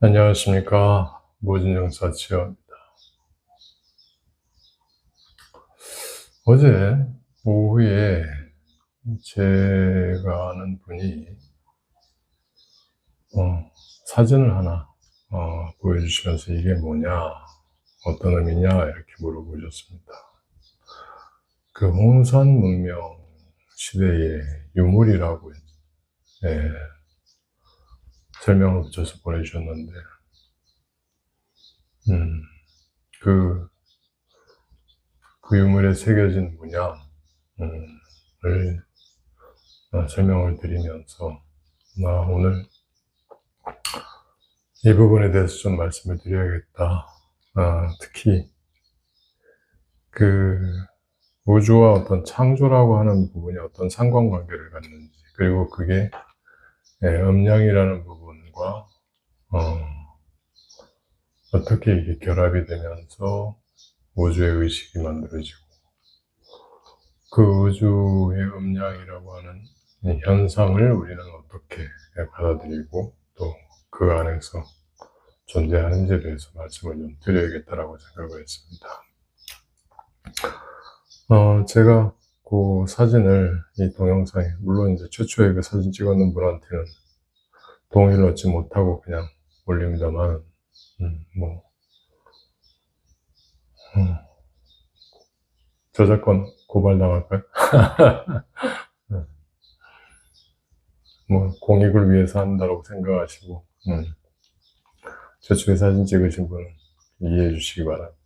안녕하십니까. 모진영사 지어입니다. 어제 오후에 제가 아는 분이 어, 사진을 하나 어, 보여주시면서 이게 뭐냐, 어떤 의미냐 이렇게 물어보셨습니다. 그 홍산 문명 시대의 유물이라고 예, 설명을 붙여서 보내주셨는데, 음, 그, 그 유물에 새겨진 문양을 어, 설명을 드리면서, 나 오늘 이 부분에 대해서 좀 말씀을 드려야겠다. 아, 특히, 그, 우주와 어떤 창조라고 하는 부분이 어떤 상관관계를 갖는지, 그리고 그게 예, 음량이라는 부분과 어, 떻게 이게 결합이 되면서 우주의 의식이 만들어지고 그 우주의 음량이라고 하는 이 현상을 우리는 어떻게 받아들이고 또 그 안에서 존재하는지에 대해서 말씀을 좀 드려야겠다라고 생각을 했습니다. 어, 제가 그 사진을 이 동영상에 물론 이제 최초에 그 사진 찍었는 분한테는 동의를 얻지 못하고 그냥 올립니다만 음, 뭐 음, 저작권 고발 당할까요? 음, 뭐 공익을 위해서 한다고 생각하시고 음, 최초에 사진 찍으신 분은 이해해 주시기 바랍니다.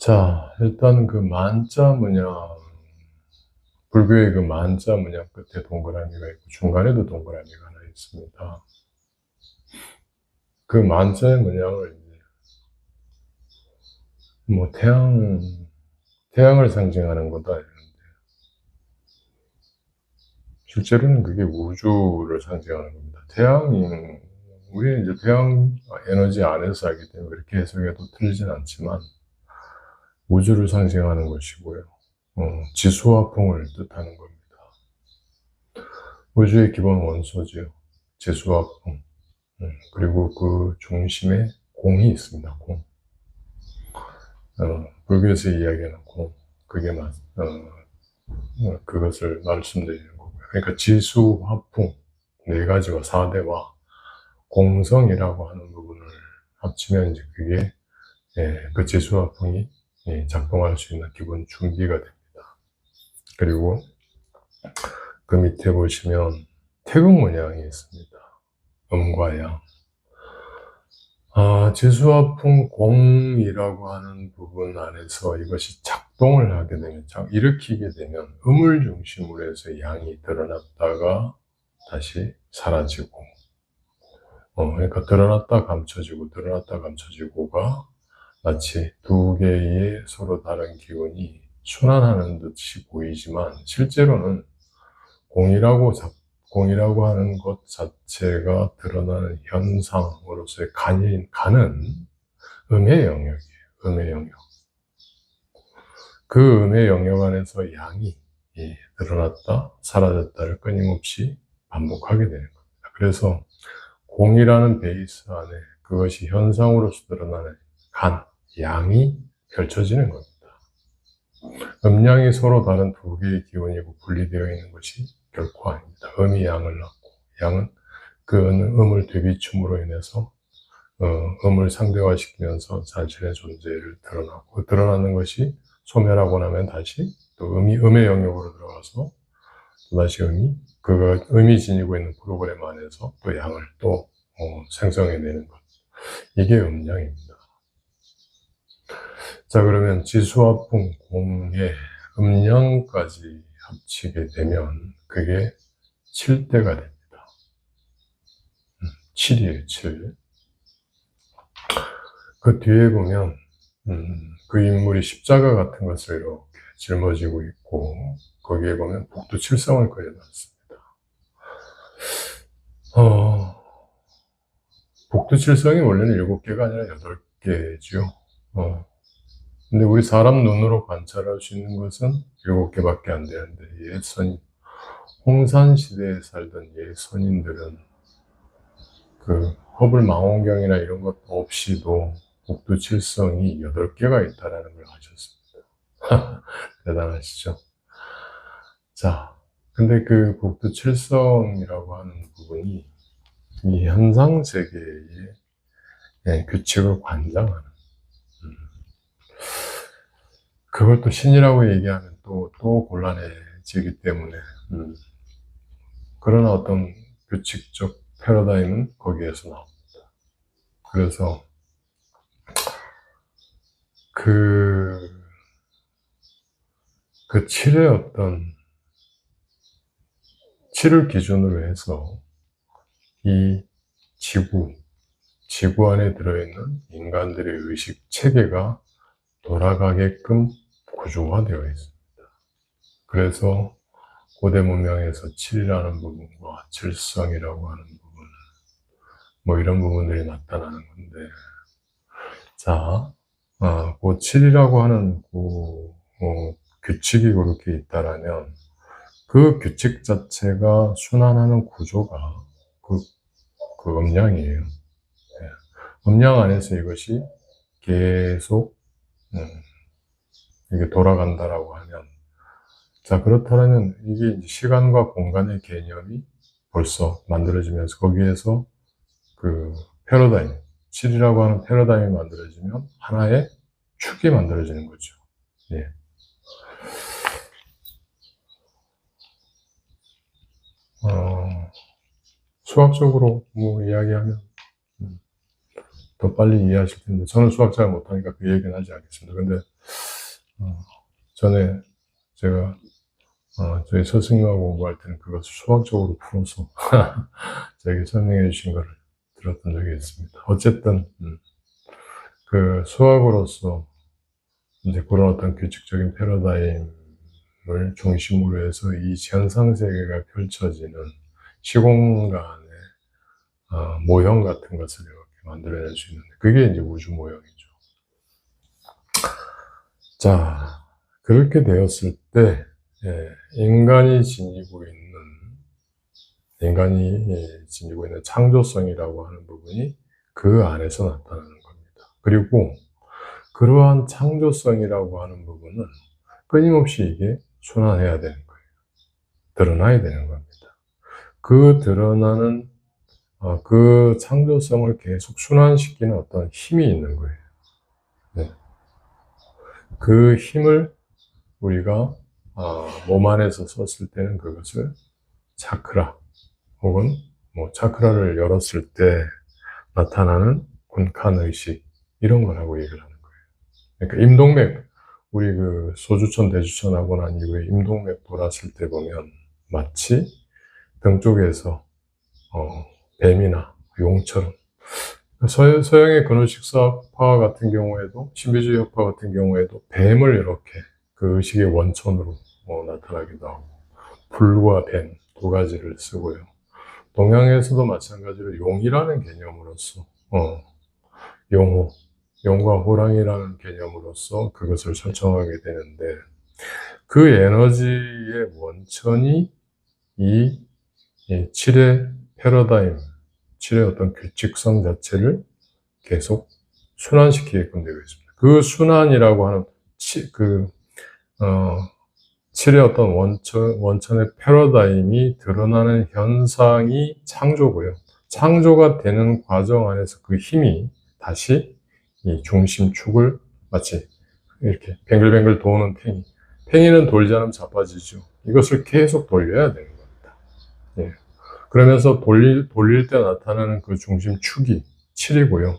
자, 일단 그 만자 문양, 불교의 그 만자 문양 끝에 동그라미가 있고 중간에도 동그라미가 하나 있습니다. 그 만자의 문양을 뭐 태양, 태양을 상징하는 거다 이런데 실제로는 그게 우주를 상징하는 겁니다. 태양이 우리는 이제 태양 에너지 안에서 하기 때문에 그렇게 해석해도 틀리진 않지만 우주를 상징하는 것이고요. 어, 지수화풍을 뜻하는 겁니다. 우주의 기본 원소지요. 지수화풍. 음, 그리고 그 중심에 공이 있습니다. 공. 어, 불교에서 이야기하는 공. 그게 만, 어, 어, 그것을 말씀드리는 거고요. 그러니까 지수 화풍 네 가지와 사대와 공성이라고 하는 부분을 합치면 이제 그게 예, 그 지수 화풍이 예, 작동할 수 있는 기본 준비가 됩니다. 그리고 그 밑에 보시면 태극 문양이 있습니다. 음과 양. 아, 지수화풍 공이라고 하는 부분 안에서 이것이 작동을 하게 되면, 일으키게 되면 음을 중심으로 해서 양이 드러났다가 다시 사라지고, 어, 그러니까 드러났다 감춰지고, 드러났다 감춰지고가 마치 두 개의 서로 다른 기운이 순환하는 듯이 보이지만 실제로는 공이라고 잡, 공이라고 하는 것 자체가 드러나는 현상으로서의 간인, 간은 음의 영역이에요. 음의 영역. 그 음의 영역 안에서 양이 드러났다, 사라졌다를 끊임없이 반복하게 되는 겁니다. 그래서 공이라는 베이스 안에 그것이 현상으로서 드러나는 간, 양이 펼쳐지는 겁니다. 음양이 서로 다른 두 개의 기운이고 분리되어 있는 것이 결코 아닙니다. 음이 양을 낳고 양은 그 음을 되비춤으로 인해서 어, 음을 상대화시키면서 자신의 존재를 드러나고 드러나는 것이 소멸하고 나면 다시 또 음이 음의 영역으로 들어가서 또 다시 음이 그가 음이 지니고 있는 프로그램 안에서 또 양을 또 어, 생성해내는 것 이게 음양입니다. 자, 그러면 지수화풍 공의 음량까지 합치게 되면 그게 7대가 됩니다. 7이에요, 7. 그 뒤에 보면 음, 그 인물이 십자가 같은 것을 이렇게 짊어지고 있고 거기에 보면 복두칠성을 그려놨습니다. 어, 복두칠성이 원래는 일곱 개가 아니라 여덟 개죠. 어, 근데 우리 사람 눈으로 관찰할 수 있는 것은 일곱 개밖에 안 되는데 옛선 홍산 시대에 살던 옛 선인들은 그 허블 망원경이나 이런 것 없이도 복두 칠성이 여덟 개가 있다라는 걸 아셨습니다. 대단하시죠? 자, 근데 그 복두 칠성이라고 하는 부분이 이 현상 세계의 예, 규칙을 관장하는 음. 그걸 또 신이라고 얘기하면 또, 또 곤란해지기 때문에 음. 그러나 어떤 규칙적 패러다임은 거기에서 나옵니다. 그래서 그, 그 칠의 어떤, 칠을 기준으로 해서 이 지구, 지구 안에 들어있는 인간들의 의식 체계가 돌아가게끔 구조화되어 있습니다. 그래서 고대 문명에서 칠이라는 부분과 질성이라고 하는 부분, 뭐 이런 부분들이 나타나는 건데, 자, 아, 그 7이라고 하는 그, 어, 규칙이 그렇게 있다라면 그 규칙 자체가 순환하는 구조가 그, 그 음량이에요. 예. 음량 안에서 이것이 계속, 음, 이게 돌아간다라고 하면 자, 그렇다면 이게 시간과 공간의 개념이 벌써 만들어지면서 거기에서 그 패러다임, 7이라고 하는 패러다임이 만들어지면 하나의 축이 만들어지는 거죠. 예. 어, 수학적으로 뭐 이야기하면 음, 더 빨리 이해하실 텐데 저는 수학 잘 못하니까 그 얘기는 하지 않겠습니다. 근데 어, 전에 제가 어, 저희 스승님하고 공부할 때는 그것을 수학적으로 풀어서 저에게 설명해 주신 거를 들었던 적이 있습니다. 어쨌든 음, 그 수학으로서 이제 그런 어떤 규칙적인 패러다임을 중심으로 해서 이 현상 세계가 펼쳐지는 시공간의 어, 모형 같은 것을 이렇게 만들어낼 수 있는데 그게 이제 우주 모형이죠. 자 그렇게 되었을 때 예, 인간이 지니고 있는 인간이 예, 지니고 있는 창조성이라고 하는 부분이 그 안에서 나타나는 겁니다. 그리고 그러한 창조성이라고 하는 부분은 끊임없이 이게 순환해야 되는 거예요. 드러나야 되는 겁니다. 그 드러나는 어, 그 창조성을 계속 순환시키는 어떤 힘이 있는 거예요. 네. 그 힘을 우리가 어, 몸 안에서 썼을 때는 그것을 차크라 혹은 뭐 차크라를 열었을 때 나타나는 군칸 의식 이런 거라고 얘기를 하는 거예요. 그러니까 임동맥 우리 그 소주천 대주천 하고 난 이후에 임동맥 돌았을 때 보면 마치 등 쪽에서 어, 뱀이나 용처럼 서, 서양의 근원식사파 같은 경우에도 신비주의 학파 같은 경우에도 뱀을 이렇게 그 의식의 원천으로 뭐 나타나기도 하고 불과 뱀두 가지를 쓰고요. 동양에서도 마찬가지로 용이라는 개념으로서 어, 용호, 용과 호랑이라는 개념으로서 그것을 설정하게 되는데 그 에너지의 원천이 이, 이 칠의 패러다임, 칠의 어떤 규칙성 자체를 계속 순환시키게끔 되어 있습니다. 그 순환이라고 하는 치, 그, 어, 칠의 어떤 원천, 원천의 패러다임이 드러나는 현상이 창조고요. 창조가 되는 과정 안에서 그 힘이 다시 이 중심축을 마치 이렇게 뱅글뱅글 도는 팽이. 팽이는 돌지 않으면 자빠지죠. 이것을 계속 돌려야 되는 겁니다. 예. 그러면서 돌릴, 돌릴 때 나타나는 그 중심축이 7이고요.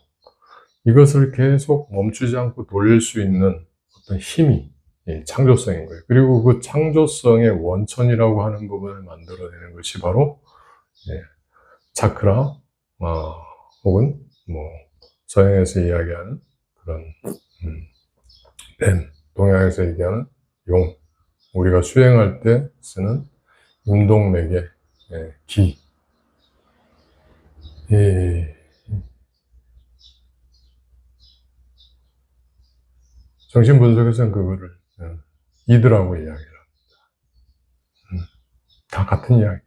이것을 계속 멈추지 않고 돌릴 수 있는 어떤 힘이 예, 창조성인 거예요. 그리고 그 창조성의 원천이라고 하는 부분을 만들어내는 것이 바로 예, 차크라 어, 혹은 뭐 서양에서 이야기하는 그런 음, 뱀, 동양에서 얘기하는 용, 우리가 수행할 때 쓰는 임동맥의 예, 기. 예, 정신 분석에서는 그거를 어, 이드라고 이야기를 합니다. 음, 다 같은 이야기예요.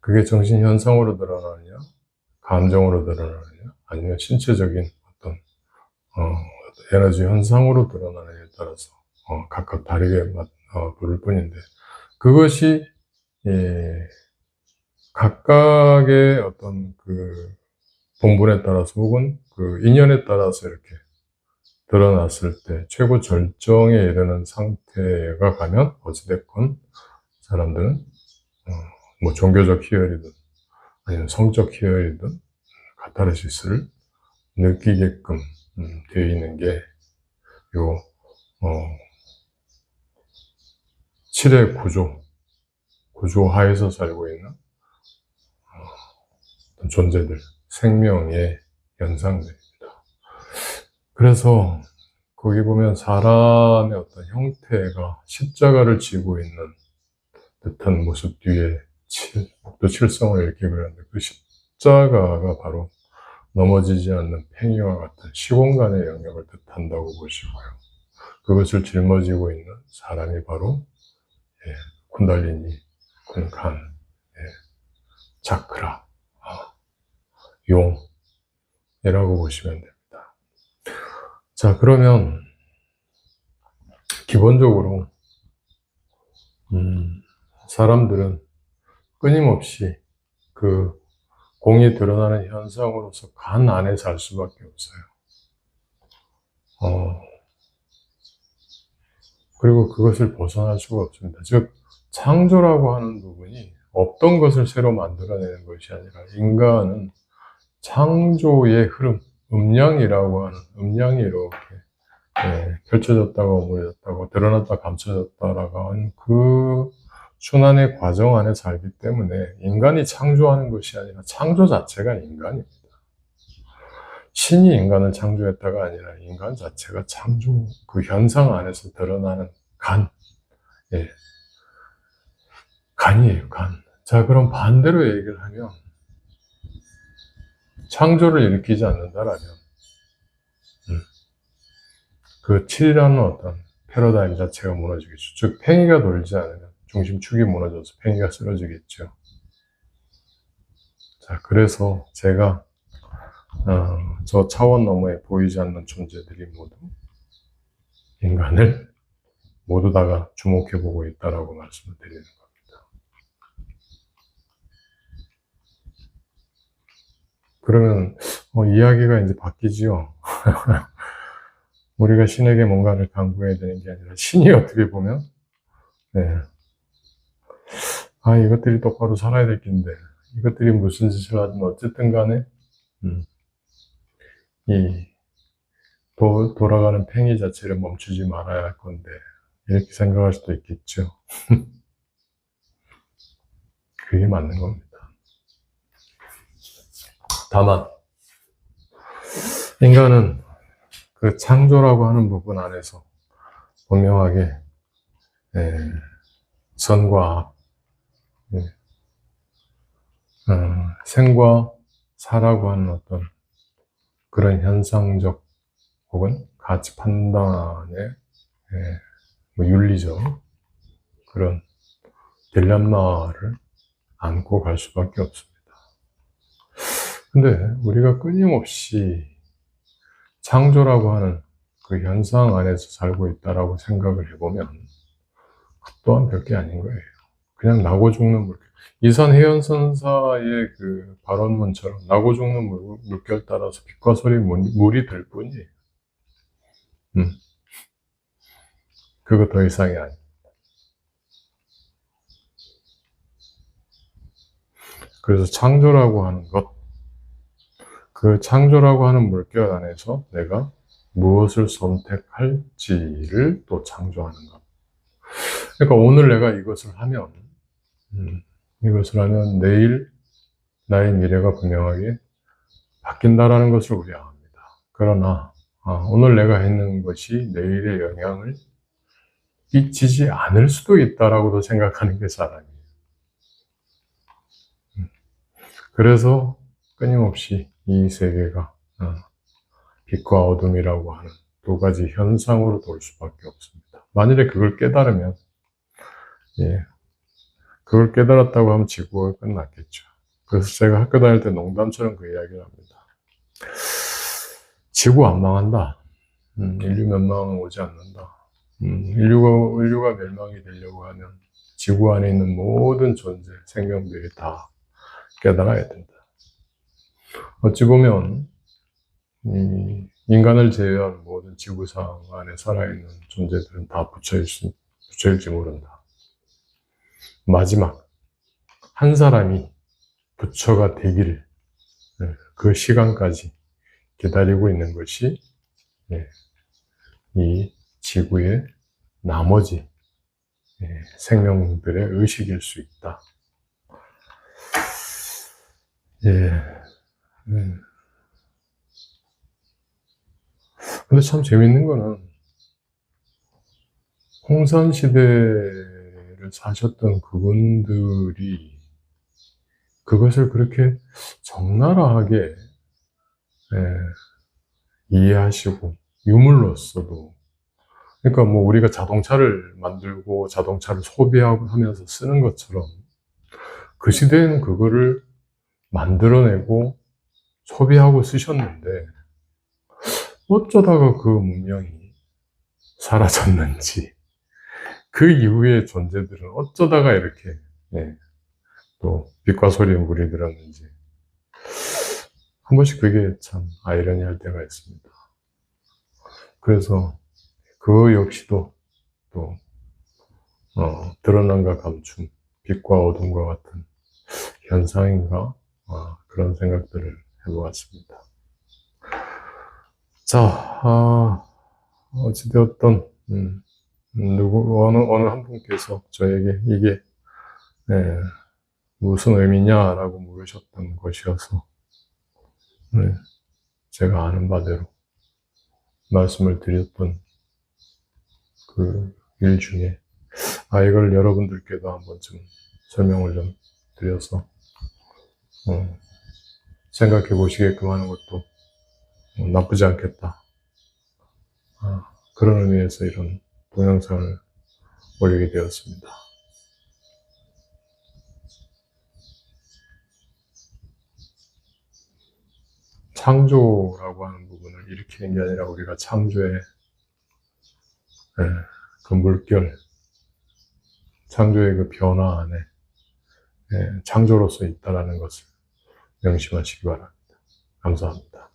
그게 정신 현상으로 드러나느냐, 감정으로 드러나느냐, 아니면 신체적인 어떤 어, 에너지 현상으로 드러나느냐에 따라서 어, 각각 다르게 맞, 어, 부를 뿐인데 그것이 예, 각각의 어떤 그 본분에 따라서 혹은 그 인연에 따라서 이렇게 드러났을 때 최고 절정에 이르는 상태가 가면 어찌됐건 사람들은 어, 뭐 종교적 희열이든 아니면 성적 희열이든 카타르시스를 느끼게끔 음, 되어 있는 게 요, 어, 칠의 구조, 구조 하에서 살고 있는 어, 존재들, 생명의 현상들입니다. 그래서 거기 보면 사람의 어떤 형태가 십자가를 지고 있는 듯한 모습 뒤에 칠, 목도 칠성을 이렇게 그렸는데 그 십자가가 바로 넘어지지 않는 팽이와 같은 시공간의 영역을 뜻한다고 보시고요. 그것을 짊어지고 있는 사람이 바로 예, 쿤달리니, 쿤칸, 예, 자크라, 아, 용이라고 보시면 됩니다. 자, 그러면 기본적으로 음, 사람들은 끊임없이 그 공이 드러나는 현상으로서 간 안에 살 수밖에 없어요. 어, 그리고 그것을 벗어날 수가 없습니다. 즉, 창조라고 하는 부분이 없던 것을 새로 만들어내는 것이 아니라 인간은 창조의 흐름, 음량이라고 하는 음량이 이렇게 예, 펼쳐졌다고 오므려졌다고 드러났다 감춰졌다라고 하는 그 순환의 과정 안에 살기 때문에 인간이 창조하는 것이 아니라 창조 자체가 인간입니다. 신이 인간을 창조했다가 아니라 인간 자체가 창조 그 현상 안에서 드러나는 간, 예, 간이에요, 간. 자, 그럼 반대로 얘기를 하면 창조를 일으키지 않는다라면 음, 그 7이라는 어떤 패러다임 자체가 무너지겠죠. 즉 팽이가 돌지 않으면 중심축이 무너져서 팽이가 쓰러지겠죠. 자, 그래서 제가 어, 저 차원 너머에 보이지 않는 존재들이 모두 인간을 모두 다가 주목해보고 있다라고 말씀을 드리는 겁니다. 그러면 어, 이야기가 이제 바뀌지요. 우리가 신에게 뭔가를 강구해야 되는 게 아니라 신이 어떻게 보면 네. 아 이것들이 똑바로 살아야 될 텐데 이것들이 무슨 짓을 하든 어쨌든 간에 음, 이 도, 돌아가는 팽이 자체를 멈추지 말아야 할 건데 이렇게 생각할 수도 있겠죠. 그게 맞는 겁니다. 다만 인간은 그 창조라고 하는 부분 안에서 분명하게 예, 선과 악, 예, 어, 생과 사라고 하는 어떤 그런 현상적 혹은 가치 판단의 예, 뭐 윤리적 그런 딜레마를 안고 갈 수밖에 없습니다. 근데 우리가 끊임없이 창조라고 하는 그 현상 안에서 살고 있다라고 생각을 해보면 그 또한 별게 아닌 거예요. 그냥 나고 죽는 물결. 이산 해연선사의 그 발언문처럼 나고 죽는 물, 물결 따라서 빛과 소리 물이 될 뿐이에요. 음. 그거 더 이상이 아닙니다. 그래서 창조라고 하는 것, 그 창조라고 하는 물결 안에서 내가 무엇을 선택할지를 또 창조하는 것. 그러니까 오늘 내가 이것을 하면, 음, 이것을 하면 내일 나의 미래가 분명하게 바뀐다라는 것을 우리가 압니다. 그러나, 아, 오늘 내가 했는 것이 내일의 영향을 끼치지 않을 수도 있다라고도 생각하는 게 사람이에요. 음. 그래서 끊임없이 이 세계가 어, 빛과 어둠이라고 하는 두 가지 현상으로 돌 수밖에 없습니다. 만일에 그걸 깨달으면, 예, 그걸 깨달았다고 하면 지구가 끝났겠죠. 그래서 제가 학교 다닐 때 농담처럼 그 이야기를 합니다. 지구 안 망한다. 음, 인류 멸망은 오지 않는다. 음, 인류가, 인류가 멸망이 되려고 하면 지구 안에 있는 모든 존재, 생명들이 다 깨달아야 된다. 어찌 보면, 이 인간을 제외한 모든 지구상 안에 살아있는 존재들은 다 수, 부처일지 모른다. 마지막, 한 사람이 부처가 되기를, 예, 그 시간까지 기다리고 있는 것이, 예, 이 지구의 나머지 예, 생명들의 의식일 수 있다. 예. 음. 근데 참 재밌는 거는 홍산 시대를 사셨던 그분들이 그것을 그렇게 적나라하게 예, 이해하시고 유물로서도 그러니까 뭐 우리가 자동차를 만들고 자동차를 소비하고 하면서 쓰는 것처럼 그 시대에는 그거를 만들어내고 소비하고 쓰셨는데 어쩌다가 그 문명이 사라졌는지 그 이후의 존재들은 어쩌다가 이렇게 예, 또 빛과 소리에 물이 들었는지 한 번씩 그게 참 아이러니할 때가 있습니다. 그래서 그 역시도 또 어, 드러난과 감춤, 빛과 어둠과 같은 현상인가 어, 그런 생각들을 해보았습니다. 자, 아, 어찌되었던 음, 누구 어느 어느 한 분께서 저에게 이게 예, 무슨 의미냐라고 물으셨던 것이어서 네, 제가 아는 바대로 말씀을 드렸던 그 일 중에 아 이걸 여러분들께도 한 번쯤 설명을 좀 드려서 어, 생각해 보시게끔 하는 것도 어, 나쁘지 않겠다. 아, 그런 의미에서 이런 동영상을 올리게 되었습니다. 창조라고 하는 부분을 일으키는 게 아니라 우리가 창조의 예, 그 물결, 창조의 그 변화 안에 예, 창조로서 있다라는 것을 명심하시기 바랍니다. 감사합니다.